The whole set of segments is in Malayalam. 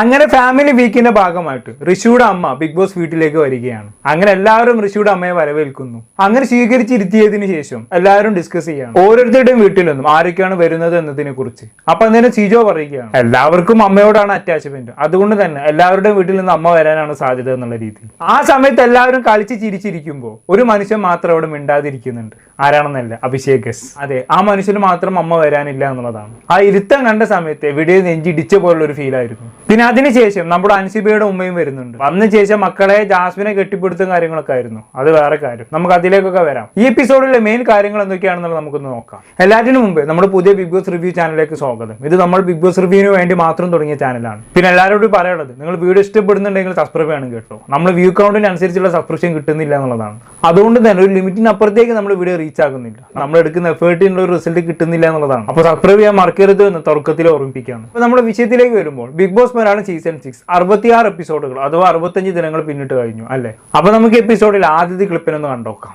അങ്ങനെ ഫാമിലി വീക്കിന്റെ ഭാഗമായിട്ട് ഋഷിയുടെ അമ്മ ബിഗ് ബോസ് വീട്ടിലേക്ക് വരികയാണ്. അങ്ങനെ എല്ലാവരും ഋഷിയുടെ അമ്മയെ വരവേൽക്കുന്നു. അങ്ങനെ സ്വീകരിച്ചിരുത്തിയതിനു ശേഷം എല്ലാവരും ഡിസ്കസ് ചെയ്യാണ്. ഓരോരുത്തരുടെയും വീട്ടിൽ നിന്നും ആരൊക്കെയാണ് വരുന്നത് എന്നതിനെ കുറിച്ച്. അപ്പൊ അന്നേരം സിജോ പറയുകയാണ്. എല്ലാവർക്കും അമ്മയോടാണ് അറ്റാച്ച്മെന്റ് അതുകൊണ്ട് തന്നെ എല്ലാവരുടെയും വീട്ടിൽ നിന്ന് അമ്മ വരാനാണ് സാധ്യത എന്നുള്ള രീതി. ആ സമയത്ത് എല്ലാവരും കളിച്ച് ചിരിച്ചിരിക്കുമ്പോൾ ഒരു മനുഷ്യൻ മാത്രം അവിടെ മിണ്ടാതിരിക്കുന്നുണ്ട്. ആരാണെന്നല്ല? അഭിഷേകസ് അതെ ആ മനുഷ്യന് മാത്രം അമ്മ വരാനില്ല എന്നുള്ളതാണ്. ആ ഇരുത്തം കണ്ട സമയത്ത് എവിടെയും നെഞ്ചിടിച്ച പോലുള്ള ഒരു ഫീൽ ആയിരുന്നു. പിന്നെ അതിനുശേഷം നമ്മുടെ അൻസിബയുടെ ഉമ്മയും വരുന്നുണ്ട്. വന്ന ശേഷം മക്കളെ ജാസ്മിനെ കെട്ടിപ്പിടുത്തും കാര്യങ്ങളൊക്കെ ആയിരുന്നു. അത് വേറെ കാര്യം. നമുക്ക് അതിലേക്കൊക്കെ വരാം. ഈ എപ്പിസോഡിലെ മെയിൻ കാര്യങ്ങൾ എന്തൊക്കെയാണെന്നുള്ളത് നമുക്കൊന്ന് നോക്കാം. എല്ലാറ്റിനും മുമ്പ് നമ്മുടെ പുതിയ ബിഗ് ബോസ് റിവ്യൂ ചാനലിലേക്ക് സ്വാഗതം. ഇത് നമ്മൾ ബിഗ് ബോസ് റിവ്യൂവിന് വേണ്ടി മാത്രം തുടങ്ങിയ ചാനലാണ് പിന്നെ എല്ലാവരോടും പറയണത് നിങ്ങൾ വീഡിയോ ഇഷ്ടപ്പെടുന്നുണ്ടെങ്കിൽ സബ്സ്ക്രൈബ് ചെയ്യണം കേട്ടോ. നമ്മൾ വ്യൂ കൗണ്ടിന് അനുസരിച്ചുള്ള സബ്സ്ക്രിപ്ഷൻ കിട്ടുന്നില്ല എന്നുള്ളതാണ്. അതുകൊണ്ട് തന്നെ ഒരു ലിമിറ്റിനപ്പുറത്തേക്ക് നമ്മൾ വീഡിയോ റീച്ച് ആകുന്നില്ല. നമ്മൾ എടുക്കുന്ന എഫേർട്ടിനുള്ള ഒരു റിസൾട്ട് കിട്ടുന്നില്ല എന്നുള്ളതാണ്. അപ്പോൾ സബ്സ്ക്രൈബ് ചെയ്യാൻ മറക്കരുത് എന്ന് തുറക്കത്തിൽ ഓർമ്മിപ്പിക്കുകയാണ്. അപ്പോൾ നമ്മുടെ വിഷയത്തിലേക്ക് വരുമ്പോൾ Big Boss Malayalam season six അറുപത്തിയാറ് എപ്പിസോഡുകൾ അഥവാ അറുപത്തഞ്ച് ദിനങ്ങൾ പിന്നിട്ട് കഴിഞ്ഞു അല്ലേ? അപ്പൊ നമുക്ക് എപ്പിസോഡിൽ ആദ്യത്തെ ക്ലിപ്പിനൊന്ന് കണ്ടോക്കാം.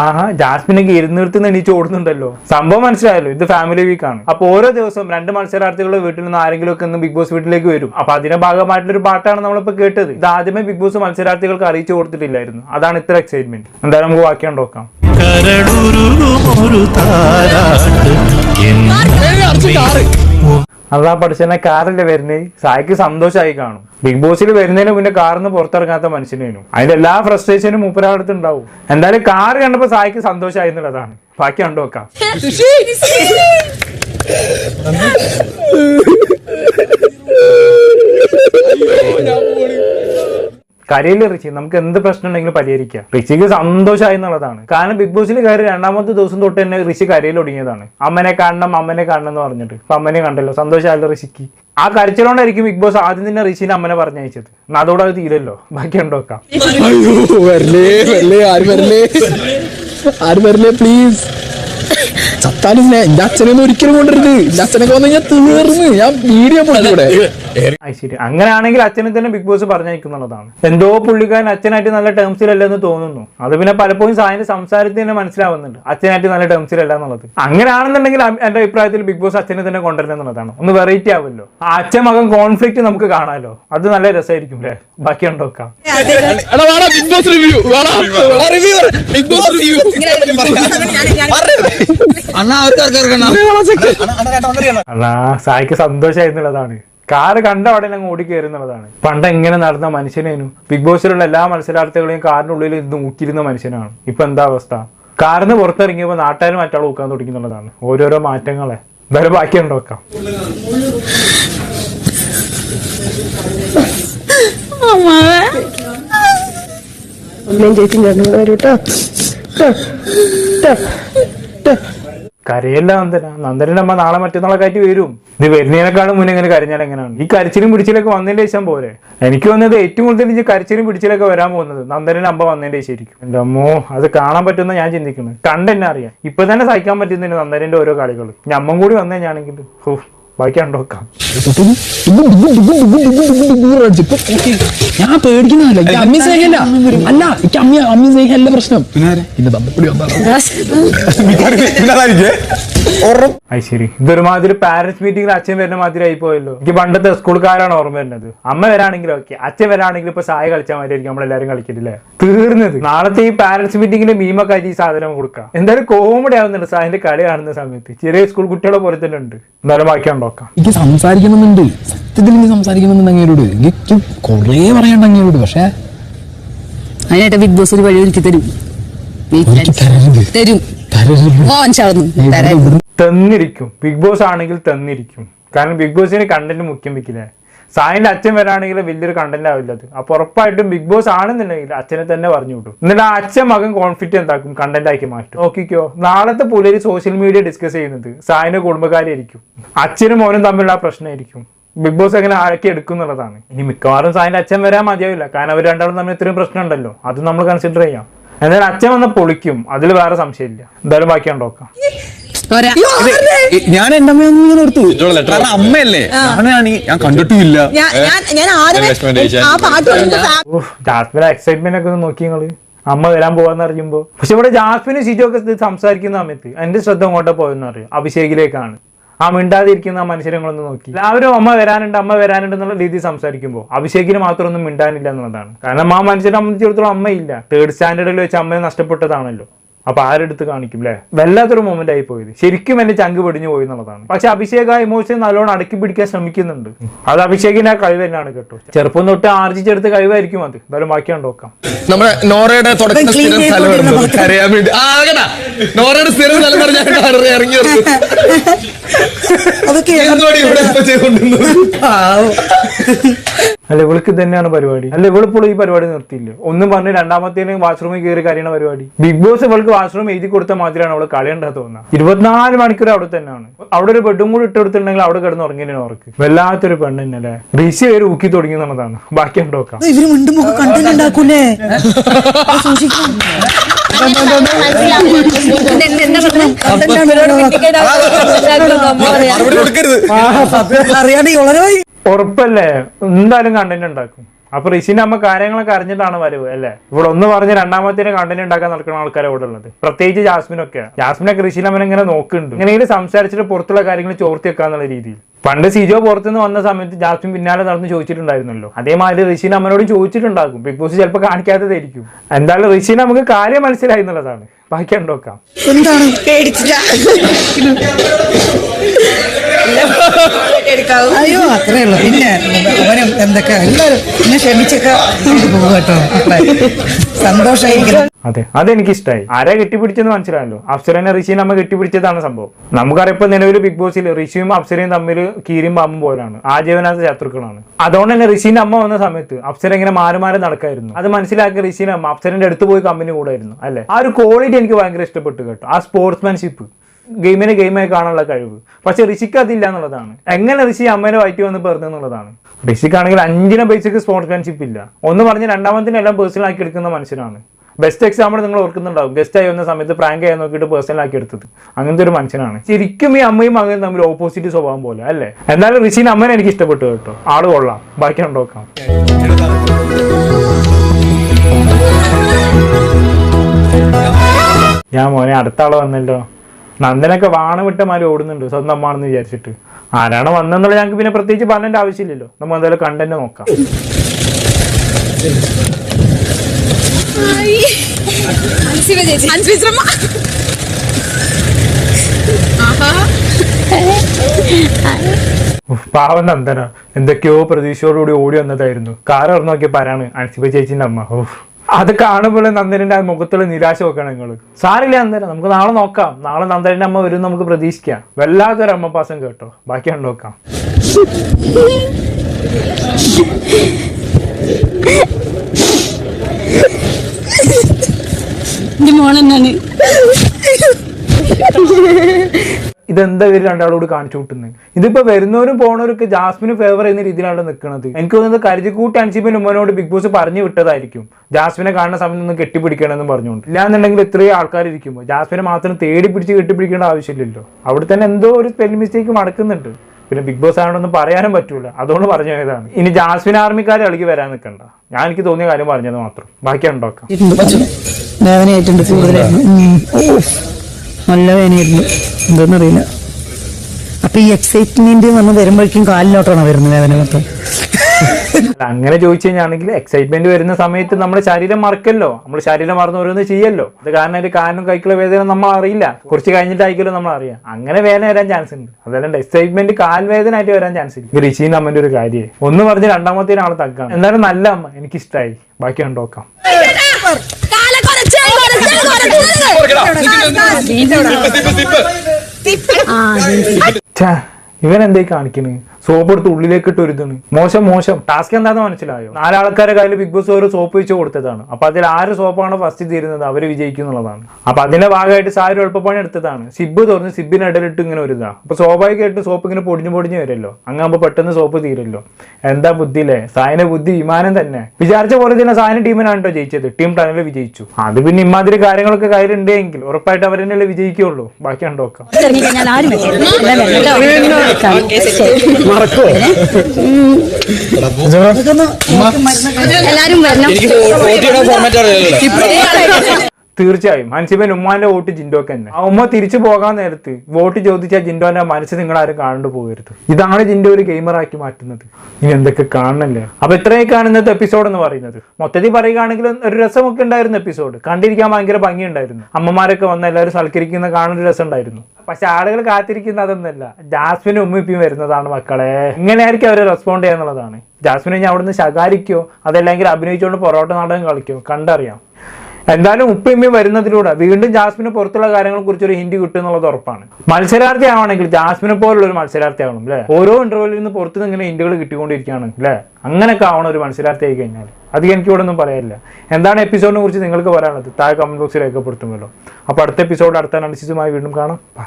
ആഹാ ജാസ്മിനൊക്കെ ഇരുന്നിടത്തുനിന്ന് എണീച്ച് ഓടുന്നുണ്ടല്ലോ. സംഭവം മനസ്സിലായല്ലോ ഇത് ഫാമിലി വീക്ക് ആണ്. അപ്പൊ ഓരോ ദിവസവും രണ്ട് മത്സരാർത്ഥികളുടെ വീട്ടിൽ നിന്ന് ആരെങ്കിലും ഒക്കെ ഇന്ന് ബിഗ് ബോസ് വീട്ടിലേക്ക് വരും. അപ്പൊ അതിന്റെ ഭാഗമായിട്ടുള്ള ഒരു പാട്ടാണ് നമ്മളിപ്പോ കേട്ടത്. ഇത് ആദ്യമേ ബിഗ് ബോസ് മത്സരാർത്ഥികൾക്ക് അറിയിച്ചു കൊടുത്തിട്ടില്ലായിരുന്നു. അതാണ് ഇത്ര എക്സൈറ്റ്മെന്റ് എന്തായാലും നമുക്ക് വാക്യം നോക്കാം. അതാ പഠിച്ചെന്നെ കാറല്ലേ വരുന്നത് സായിക്ക് സന്തോഷമായി കാണും. ബിഗ് ബോസിൽ വരുന്നതിന് മുന്നേ കാറിന്ന് പുറത്തിറങ്ങാത്ത മനുഷ്യനേനു. അതിന്റെ എല്ലാ ഫ്രസ്ട്രേഷനും മൂപ്പരാടുത്ത് ഉണ്ടാവും എന്തായാലും കാർ കണ്ടപ്പോ സായിക്ക് സന്തോഷമായി എന്നുള്ളതാണ്. ബാക്കി കണ്ടു നോക്കാം. കരയിൽ റിച്ചി നമുക്ക് എന്ത് പ്രശ്നം ഉണ്ടെങ്കിലും പരിഹരിക്കാം റിച്ചിക്ക് സന്തോഷമായി എന്നുള്ളതാണ്. കാരണം ബിഗ് ബോസിൽ കയറി രണ്ടാമത്തെ ദിവസം തൊട്ട് തന്നെ റിച്ചി കരയിൽ ഒടുങ്ങിയതാണ്. അമ്മനെ കാണണം അമ്മനെ കാണണം എന്ന് പറഞ്ഞിട്ട്. ഇപ്പൊ അമ്മനെ കണ്ടല്ലോ സന്തോഷമായല്ലോ റിച്ചിക്ക് ആ കരച്ചിലോണ്ടായിരിക്കും ബിഗ് ബോസ് ആദ്യം തന്നെ ഋഷിനെ അമ്മനെ പറഞ്ഞയച്ചത്. അതോടെ അത് തീരല്ലോ ബാക്കി ഉണ്ടോക്കാം ആരും പ്ലീസ് ചത്താലും എന്റെ അച്ഛനൊന്നും ഒരിക്കലും കൊണ്ടുവരുത് എന്റെ അച്ഛനൊക്കെ വന്നു ഞാൻ തീർന്ന്. ഞാൻ വീഡിയോ അത് ശരി. അങ്ങനെയാണെങ്കിൽ അച്ഛനെ തന്നെ ബിഗ് ബോസ് പറഞ്ഞയക്കുന്നുള്ളതാണ് എന്തോ പുള്ളിക്കാരൻ അച്ഛനായിട്ട് നല്ല ടേംസിലല്ലെന്ന് തോന്നുന്നു. അത് പിന്നെ പലപ്പോഴും സായന്റെ സംസാരത്തിൽ തന്നെ മനസ്സിലാവുന്നുണ്ട്. അച്ഛനായിട്ട് നല്ല ടേംസിലല്ല എന്നുള്ളത്. അങ്ങനെയാണെന്നുണ്ടെങ്കിൽ എന്റെ അഭിപ്രായത്തിൽ ബിഗ് ബോസ് അച്ഛനെ തന്നെ കൊണ്ടുവരണം എന്നുള്ളതാണ്. ഒന്ന് വെറൈറ്റി ആവുമല്ലോ ആ അച്ഛൻ മകൻ കോൺഫ്ലിക്ട് നമുക്ക് കാണാമല്ലോ അത് നല്ല രസമായിരിക്കും അല്ലേ? ബാക്കി ഉണ്ടോക്കാം എടാ വാടാ ബിഗ് ബോസ് റിവ്യൂ വാടാ റിവ്യൂ ബിഗ് ബോസ് റിവ്യൂ അണ്ണാ സായിക്ക് സന്തോഷമായിരുന്നുള്ളതാണ് കാറ് കണ്ട അവിടെ അങ്ങ് ഓടി കയറി എന്നുള്ളതാണ് പണ്ട് എങ്ങനെ നടന്ന മനുഷ്യനേനു ബിഗ് ബോസിലുള്ള എല്ലാ മത്സരാർത്ഥികളെയും കാറിന്റെ ഉള്ളിൽ ഇത് നോക്കിയിരുന്ന മനുഷ്യനാണ്. ഇപ്പൊ എന്താ അവസ്ഥ? കാറിന് പുറത്തിറങ്ങിയപ്പോൾ നാട്ടുകാർ മറ്റാൾ നോക്കാൻ തുടങ്ങുന്നുള്ളതാണ് ഓരോരോ മാറ്റങ്ങളെ. എന്തായാലും ബാക്കി ഉണ്ടോക്കാം അമ്മയും ചേച്ചി ഞാൻ കൂടെ വരും കേട്ടോ. കരയല്ല നന്ദന. നന്ദനമ്മ നാളെ മറ്റന്നാളെ കയറ്റി വരും. ഇത് വരുന്നതിനേക്കാളും മുന്നേ ഇങ്ങനെ കരഞ്ഞാൽ എങ്ങനെയാണ്? ഈ കരച്ചിലും പിടിച്ചിലൊക്കെ വന്നതിന്റെ ശേഷം പോലെ. എനിക്ക് വന്നത് ഏറ്റവും കൂടുതൽ ഈ കരച്ചിലും പിടിച്ചിലൊക്കെ വരാൻ പോകുന്നത് നന്ദനന്റെ അമ്മ വന്നതിന്റെ ശരിക്കും എന്റെ അമ്മോ അത് കാണാൻ പറ്റുന്ന ഞാൻ ചിന്തിക്കുന്നത്. കണ്ടെന്നെ അറിയാം. ഇപ്പൊ തന്നെ സഹിക്കാൻ പറ്റുന്നില്ല നന്ദനന്റെ ഓരോ കളികൾ ഞമ്മം കൂടി വന്നേ ഞാനെങ്കിൽ കണ്ടോക്കാം ഞാൻ പേടിക്കുന്നതല്ല. അമ്മി സ്നേഹല്ല അല്ല എനിക്ക് അമ്മി അമ്മി സ്നേഹല്ല പ്രശ്നം. ശരി. ഇതൊരുമാതിരി പാരന്റ്സ് മീറ്റിംഗിൽ അച്ഛൻ വരുന്ന മാതിരി ആയി പോയല്ലോ എനിക്ക് പണ്ടത്തെ സ്കൂൾക്കാരാണ് ഓർമ്മ വരുന്നത്. അമ്മ വരാണെങ്കിൽ ഓക്കെ അച്ഛൻ വരാണെങ്കിൽ ഇപ്പൊ സായ കളിച്ചാൽ മതിയായിരിക്കും നമ്മളെല്ലാരും കളിക്കില്ലേ തീർന്നത്. നാളത്തെ ഈ പാരന്റ്സ് മീറ്റിംഗിന്റെ മീമൊക്കെ ഈ സാധനം കൊടുക്കാം. എന്തായാലും കോമഡി ആവുന്നുണ്ട് സായന്റെ കളി കാണുന്ന സമയത്ത്. ചെറിയ സ്കൂൾ കുട്ടികളെ പോലെ തന്നെ ഉണ്ട്. എന്തായാലും ബാക്കി ഉണ്ടോക്കാം എനിക്ക് സംസാരിക്കണമെന്നുണ്ട്. സത്യത്തിൽ എനിക്ക് സംസാരിക്കണമെന്നുണ്ട് അങ്ങേരോട്. എനിക്ക് കൊറേ പറയണ്ട അങ്ങേരോട്. പക്ഷേ അതിനായിട്ട് ബിഗ് ബോസ് ഒരു വഴി ഒരുക്കി തരും. തരാം. തന്നിരിക്കും. ബിഗ് ബോസ് ആണെങ്കിൽ തന്നിരിക്കും. കാരണം ബിഗ് ബോസിന് കണ്ടന്റ് മുഖ്യം വെക്കില്ലേ? സായിന്റെ അച്ഛൻ വരാണെങ്കിൽ വലിയൊരു കണ്ടന്റ് ആവില്ല അത്. അപ്പൊ ഉറപ്പായിട്ടും ബിഗ് ബോസ് ആണെന്നുണ്ടെങ്കിൽ അച്ഛനെ തന്നെ പറഞ്ഞു വിട്ടു. എന്നിട്ട് ആ അച്ഛൻ മകൻ കോൺഫ്ലിക്റ്റ് എന്താക്കും? കണ്ടന്റ് ആക്കി മാറ്റും. നോക്കിക്കോ നാളത്തെ പുലരി സോഷ്യൽ മീഡിയ ഡിസ്കസ് ചെയ്യുന്നത് സായിന്റെ കുടുംബക്കാരായിരിക്കും. അച്ഛനും മോനും തമ്മിലുള്ള പ്രശ്നമായിരിക്കും. ബിഗ് ബോസ് എങ്ങനെ ആഴക്കി എടുക്കും എന്നുള്ളതാണ്. ഇനി മിക്കവാറും സായിന്റെ അച്ഛൻ വരാൻ മതിയാവില്ല. കാരണം അവർ രണ്ടാളും തമ്മിൽ ഇത്രയും പ്രശ്നം ഉണ്ടല്ലോ. അത് നമ്മൾ കൺസിഡർ ചെയ്യാം. എന്നാലും അച്ഛൻ വന്ന് പൊളിക്കും. അതിൽ വേറെ സംശയമില്ല. എന്തായാലും ബാക്കി പോരാ ഞാൻ എന്റെ അമ്മയൊന്നും ഇങ്ങനെ ഓർത്തു കാരണം അമ്മയല്ലേ. ഞാനാണെങ്കിൽ ഞാൻ കണ്ടിട്ടില്ല. ജാസ്മിൻ എക്സൈറ്റ്മെന്റ് ഒക്കെ നോക്കി നിങ്ങൾ. അമ്മ വരാൻ പോവാന്ന് അറിയുമ്പോ. പക്ഷെ ഇവിടെ ജാസ്മിന് ഷിജു ഒക്കെ ഇത് സംസാരിക്കുന്ന സമയത്ത് എന്റെ ശ്രദ്ധ അങ്ങോട്ട് പോയെന്ന് അറിയാം? അഭിഷേകിലേക്കാണ്. ആ മിണ്ടാതിരിക്കുന്ന ആ മനുഷ്യരങ്ങളൊന്ന് നോക്കി. എല്ലാവരും അമ്മ വരാനുണ്ട് അമ്മ വരാനുണ്ട് എന്നുള്ള രീതി സംസാരിക്കുമ്പോൾ അഭിഷേകിന് മാത്രം ഒന്നും മിണ്ടാനില്ല എന്നുള്ളതാണ്. കാരണം ആ മനുഷ്യനെ സംബന്ധിച്ചിടത്തോളം അമ്മയില്ല. തേർഡ് സ്റ്റാൻഡേർഡിൽ വെച്ച് അമ്മയെ നഷ്ടപ്പെട്ടതാണല്ലോ. അപ്പൊ ആരെടുത്ത് കാണിക്കും അല്ലേ വല്ലാത്തൊരു മൊമെന്റ് ആയി പോയത്. ശരിക്കും എന്റെ ചങ്ക് പിടിഞ്ഞു പോയി എന്നുള്ളതാണ്. പക്ഷെ അഭിഷേക് ആ ഇമോഷൻ നല്ലോണം അടക്കി പിടിക്കാൻ ശ്രമിക്കുന്നുണ്ട്. അത് അഭിഷേകിന്റെ ആ കഴിവ് തന്നെയാണ് കേട്ടോ. ചെറുപ്പം തൊട്ട് ആർജിച്ചെടുത്ത കഴിവായിരിക്കും അത്. എന്തായാലും ബാക്കിയാണ് നോക്കാം. നമ്മുടെ നോറയുടെ നോറയുടെ സ്ഥിരം സ്ഥലം പറഞ്ഞാൽ ഇറങ്ങി അല്ല ഇവൾക്ക് തന്നെയാണ് പരിപാടി. അല്ല ഇവളിപ്പോൾ ഈ പരിപാടി നിർത്തിയില്ല. ഒന്നും പറഞ്ഞ് രണ്ടാമത്തേന് വാഷ്റൂമിൽ കയറി കരയണ പരിപാടി. ബിഗ് ബോസ് ഇവൾക്ക് വാഷ്റൂം എഴുതി കൊടുത്ത മാതിരിയാണ് അവൾ കളയണ്ടാ തോന്നുന്നത് ഇരുപത്തിനാല് മണിക്കൂർ അവിടെ തന്നെയാണ്. അവിടെ ഒരു ബെഡും കൂടി ഇട്ട് കൊടുത്തിട്ടുണ്ടെങ്കിൽ അവിടെ കിടന്ന് ഉറങ്ങിയാണ് അവർക്ക് വല്ലാത്തൊരു പെണ്ണ് തന്നെ അല്ലേ ഋഷി പേര് ഊക്കി തുടങ്ങി എന്നുള്ളതാണ്. ബാക്കി വളരെ ഉറപ്പല്ലേ? എന്തായാലും കണ്ടന്റ് ഉണ്ടാക്കും. അപ്പൊ റിഷിന്റെ അമ്മ കാര്യങ്ങളൊക്കെ അറിഞ്ഞിട്ടാണ് വരവ് അല്ലേ? ഇവിടെ ഒന്ന് പറഞ്ഞ് രണ്ടാമത്തേന് കണ്ടന്റ് ഉണ്ടാക്കാൻ നടക്കുന്ന ആൾക്കാരെ ഇവിടെ ഉള്ളത്. പ്രത്യേകിച്ച് ജാസ്മിനൊക്കെ ജാസ്മിനൊക്കെ റിഷിന്റെ അമ്മനെ ഇങ്ങനെ നോക്കുന്നുണ്ട്. ഇങ്ങനെയെങ്കിലും സംസാരിച്ചിട്ട് പുറത്തുള്ള കാര്യങ്ങൾ ചോർത്തി വെക്കാന്നുള്ള രീതിയിൽ. പണ്ട് സിജോ പുറത്തുനിന്ന് വന്ന സമയത്ത് ജാസ്മിൻ പിന്നാലെ നടന്ന് ചോദിച്ചിട്ടുണ്ടായിരുന്നല്ലോ. അതേമാതിരി ഋഷിനെ അമ്മനോടും ചോദിച്ചിട്ടുണ്ടാകും. ബിഗ് ബോസ് ചിലപ്പോൾ കാണിക്കാത്തതായിരിക്കും. എന്തായാലും ഋഷി നമുക്ക് കാര്യം മനസ്സിലായി എന്നുള്ളതാണ്. ബാക്കി ഉണ്ടോക്കാം എന്താണ്? അയ്യോ അത്രേ ഉള്ളു. പിന്നെ അവനും എന്തൊക്കെ എല്ലാവരും എന്നെ ക്ഷമിച്ചൊക്കെ പോകും കേട്ടോ. സന്തോഷമായിരിക്കും അതെ അതെനിക്ക് ഇഷ്ടമായി ആരെ കെട്ടിപ്പിടിച്ചെന്ന് മനസ്സിലായല്ലോ. അപ്സരനെ ഋഷിയും നമ്മ കെട്ടിപ്പിടിച്ചതാണ് സംഭവം. നമുക്കറിയാം ഇപ്പൊ നിലവിൽ ബിഗ് ബോസിൽ ഋഷിയും അപ്സരയും തമ്മിൽ കീരിയും പാമ്പും പോലാണ്. ആജീവനാഥ ശത്രുക്കളാണ്. അതുകൊണ്ട് തന്നെ ഋഷിന്റെ അമ്മ വന്ന സമയത്ത് അപ്സര ഇങ്ങനെ മാറി മാറി നടക്കായിരുന്നു. അത് മനസ്സിലാക്കി ഋഷിന്റെ അമ്മ അപ്സരന്റെ അടുത്ത് പോയി കമ്പനി കൂടായിരുന്നു അല്ലെ? ആ ഒരു ക്വാളിറ്റി എനിക്ക് ഭയങ്കര ഇഷ്ടപ്പെട്ടു കേട്ടോ. ആ സ്പോർട്സ്മാൻഷിപ്പ് ഗെയിമിനെ ഗെയിമായി കാണാനുള്ള കഴിവ്. പക്ഷെ ഋഷിക്ക് അതില്ല എന്നുള്ളതാണ്. എങ്ങനെ ഋഷി അമ്മേനെ വയറ്റി വന്ന് പറഞ്ഞു എന്നുള്ളതാണ്. ഋഷിക്കാണെങ്കിൽ അഞ്ചിനെ ബേസിക്ക് സ്പോൺസർഷിപ്പ് ഇല്ല. ഒന്ന് പറഞ്ഞ് രണ്ടാമത്തിന് എല്ലാം പേഴ്സണൽ ആക്കി എടുക്കുന്ന മനുഷ്യനാണ്. ബെസ്റ്റ് എക്സാമ്പിൾ നിങ്ങൾ ഓർക്കുന്നുണ്ടാവും. ഗസ്റ്റ് ആയി വന്ന സമയത്ത് പ്രാങ്ക് ആയി നോക്കിയിട്ട് പേഴ്സണൽ ആക്കി എടുത്തത്. അങ്ങനത്തെ ഒരു മനുഷ്യനാണ്. ശരിക്കും ഈ അമ്മയും മകനും തമ്മിൽ ഓപ്പോസിറ്റ് സ്വഭാവം പോലെ അല്ലേ? എന്നാലും ഋഷിന് അമ്മനെ എനിക്ക് ഇഷ്ടപ്പെട്ടു കേട്ടോ. ആൾ കൊള്ളാം. ബാക്കി ഉണ്ടോക്കാം ഞാൻ മോനെ അടുത്ത ആൾ വന്നല്ലോ. നന്ദനൊക്കെ വാണ വിട്ട മാതിരി ഓടുന്നുണ്ട്. സ്വന്തം അമ്മാണെന്ന് വിചാരിച്ചിട്ട്. ആരാണ് വന്നെന്നുള്ള ഞങ്ങൾക്ക് പിന്നെ പ്രത്യേകിച്ച് പറഞ്ഞതിന്റെ ആവശ്യമില്ലല്ലോ. നമ്മൾ എന്തായാലും കണ്ടന്റ് നോക്കാം. പാവം നന്ദന. എന്തൊക്കെയോ പ്രതീക്ഷയോടുകൂടി ഓടി വന്നതായിരുന്നു. കാർ ഓർന്നു നോക്കിയപ്പോ ആരാണ്? അൻസിബ ചേച്ചിന്റെ അമ്മ. ഓഹ് അത് കാണുമ്പോൾ നന്ദനന്റെ മുഖത്തുള്ള നിരാശ നോക്കണം നിങ്ങൾ സാറില്ല നന്ദന നമുക്ക് നാളെ നോക്കാം. നാളെ നന്ദനന്റെ അമ്മ വരും നമുക്ക് പ്രതീക്ഷിക്കാം. വല്ലാത്തൊരു അമ്മ പാസം കേട്ടോ. ബാക്കി നോക്കാം. മോളെന്നാണ് ഇതെന്താ ഇവർ രണ്ടാളോട് കാണിച്ചു കൂട്ടുന്നത് ഇതിപ്പോ വരുന്നവരും പോണവരും ഒക്കെ ജാസ്മിന് ഫേവർ ചെയ്യുന്ന രീതിയിലാണ് നിൽക്കുന്നത് എനിക്ക് തോന്നുന്നത് കരുതിക്കൂട്ടി അൻസിബിൻ ഉമ്മനോട് ബിഗ് ബോസ് പറഞ്ഞു വിട്ടതായിരിക്കും. ജാസ്മിനെ കാണുന്ന സമയത്ത് ഒന്ന് കെട്ടിപ്പിടിക്കണമെന്ന് പറഞ്ഞുകൊണ്ട്. ഇല്ലാന്നുണ്ടെങ്കിൽ ഇത്രയും ആൾക്കാർ ഇരിക്കുമ്പോൾ ജാസ്മിനെ മാത്രം തേടി പിടിച്ച് കെട്ടിപ്പിടിക്കേണ്ട ആവശ്യമില്ലല്ലോ. അവിടെ തന്നെ എന്തോ ഒരു സ്പെൽ മിസ്റ്റേക്ക് നടക്കുന്നുണ്ട്. പിന്നെ ബിഗ് ബോസ് ആണെന്നൊന്നും പറയാനും പറ്റൂല. അതുകൊണ്ട് പറഞ്ഞു പോയതാണ്. ഇനി ജാസ്മിൻ ആർമിക്കാർ കളിക്ക് വരാൻ നിൽക്കണ്ട ഞാൻ എനിക്ക് തോന്നിയ കാര്യം പറഞ്ഞത് മാത്രം. ബാക്കി ഉണ്ടാക്കാം. നല്ല വേദനയായിരുന്നു എന്താന്നറിയില്ല അപ്പൊ ഈ എക്സൈറ്റ്മെന്റ് വന്ന് വരുമ്പോഴേക്കും കാലിലോട്ടാണ് വരുന്നത് വേദന മൊത്തം അങ്ങനെ ചോദിച്ചു കഴിഞ്ഞാണെങ്കിൽ എക്സൈറ്റ്മെന്റ് വരുന്ന സമയത്ത് നമ്മുടെ ശരീരം മറക്കല്ലോ. നമ്മൾ ശരീരം മറന്ന് ഓരോന്ന് ചെയ്യല്ലോ. അത് കാരണം അതിന്റെ കാലും കൈക്കുള്ള വേദന നമ്മൾ അറിയില്ല. കുറച്ച് കഴിഞ്ഞിട്ടായിരിക്കുമല്ലോ നമ്മൾ അറിയാം. അങ്ങനെ വേദന വരാൻ ചാൻസ് ഉണ്ട്. അതല്ലാണ്ട് എക്സൈറ്റ്മെന്റ് കാൽ വേദന ആയിട്ട് വരാൻ ചാൻസ് ഇല്ല. ഋഷിന്ന് അമ്മന്റെ ഒരു കാര്യം. ഒന്ന് പറഞ്ഞ് രണ്ടാമത്തെ ആൾ തക്കാണ് എന്നാലും നല്ല അമ്മ. എനിക്ക് ഇഷ്ടമായി ബാക്കി കണ്ടോക്കാം എന്തേ കാണിക്കണ്? സോപ്പ് എടുത്ത് ഉള്ളിലേക്ക് ഇട്ട് ഒരുതാണ് മോശം മോശം ടാസ്ക് എന്താണെന്ന് മനസ്സിലായോ നാലാൾക്കാരെ കയ്യിൽ ബിഗ് ബോസ് ഓരോ സോപ്പ് വെച്ച് കൊടുത്തതാണ് അപ്പൊ അതിൽ ആര് സോപ്പാണ് ഫസ്റ്റ് തീരുന്നത് അവർ വിജയിക്കും എന്നുള്ളതാണ് അപ്പൊ അതിന്റെ ഭാഗമായിട്ട് സാരി എളുപ്പപ്പണി എടുത്തതാണ് സിബ് തുറന്ന് സിബിന് ഇടലിട്ട് ഇങ്ങനെ ഒരു ഇതാ അപ്പൊ സ്വാഭാവികമായിട്ട് സോപ്പ് ഇങ്ങനെ പൊടിഞ്ഞു പൊടിഞ്ഞു വരുമല്ലോ അങ്ങാകുമ്പോ പെട്ടെന്ന് സോപ്പ് തീരല്ലോ എന്താ ബുദ്ധിയില്ലേ സായന ബുദ്ധി വിമാനം തന്നെ വിചാരിച്ച പോലെ തന്നെ സായന ടീമിനാണ് കേട്ടോ ജയിച്ചത് ടീം ടണൽ വിജയിച്ചു അത് പിന്നെ ഇമാതിരി കാര്യങ്ങളൊക്കെ കയ്യിലുണ്ടെങ്കിൽ ഉറപ്പായിട്ട് അവർ തന്നെയല്ലേ വിജയിക്കുള്ളൂ ബാക്കി കണ്ടോക്കാം മറക്കോ എല്ലാരും വരണം. തീർച്ചയായും. ഹൻസിബൻ ഉമ്മാന്റെ വോട്ട് ജിൻഡോക്ക് തന്നെ. ആ ഉമ്മ തിരിച്ചു പോകാൻ നേരത്ത് വോട്ട് ചോദിച്ച ജിൻഡോന്റെ മനസ്സ് നിങ്ങൾ ആരും കാണാണ്ട് പോകരുത്. ഇതാണ് ജിൻഡോ ഒരു ഗെയിമറാക്കി മാറ്റുന്നത്. ഇനി എന്തൊക്കെ കാണണല്ലേ? അപ്പൊ ഇത്രയൊക്കെയാണ് ഇന്നത്തെ എപ്പിസോഡ് എന്ന് പറയുന്നത്. മൊത്തത്തിൽ പറയുകയാണെങ്കിൽ ഒരു രസമൊക്കെ ഉണ്ടായിരുന്നു എപ്പിസോഡ് കണ്ടിരിക്കാൻ ഭയങ്കര ഭംഗിയുണ്ടായിരുന്നു. അമ്മമാരൊക്കെ വന്ന എല്ലാവരും സൽക്കരിക്കുന്ന കാണാൻ ഒരു രസം ഉണ്ടായിരുന്നു പക്ഷെ ആളുകൾ കാത്തിരിക്കുന്ന അതൊന്നല്ല ജാസ്മിനും ഉമ്മിപ്പിയും വരുന്നതാണ് മക്കളെ. ഇങ്ങനെയായിരിക്കും അവരെ റെസ്പോണ്ട് ചെയ്യാന്നുള്ളതാണ്. ജാസ്മിനെ ഞാൻ അവിടുന്ന് ശകാരിക്കോ? അതല്ലെങ്കിൽ അഭിനയിച്ചുകൊണ്ട് പൊറോട്ട നാടകം കളിക്കോ? കണ്ടറിയാം. എന്തായാലും ഉപ്പയമ്മയും വരുന്നതിലൂടെ വീണ്ടും ജാസ്മിന് പുറത്തുള്ള കാര്യങ്ങളെ കുറിച്ച് ഒരു ഹിന്റ് കിട്ടും എന്നുള്ളത് ഉറപ്പാണ്. മത്സരാർത്ഥി ആവണമെങ്കിൽ ജാസ്മിനെ പോലുള്ള ഒരു മത്സരാർത്ഥി ആവണം അല്ലെ? ഓരോ ഇന്റർവ്യൂവിൽ നിന്ന് പുറത്തു നിന്ന് ഇങ്ങനെ ഹിന്റുകൾ കിട്ടിക്കൊണ്ടിരിക്കുകയാണ് അല്ലെ? അങ്ങനെയൊക്കെ ആവണം ഒരു മത്സരാർത്ഥി ആയി കഴിഞ്ഞാൽ അത് എനിക്ക് ഇവിടെ ഒന്നും പറയാനില്ല. എന്താണ് എപ്പിസോഡിനെ കുറിച്ച് നിങ്ങൾക്ക് പറയാനുള്ളത്? താഴെ കമന്റ് ബോക്സിൽ രേഖപ്പെടുത്തുമല്ലോ. അപ്പോൾ അടുത്ത എപ്പിസോഡ് അടുത്ത അനാലിസിസുമായി വീണ്ടും കാണാം.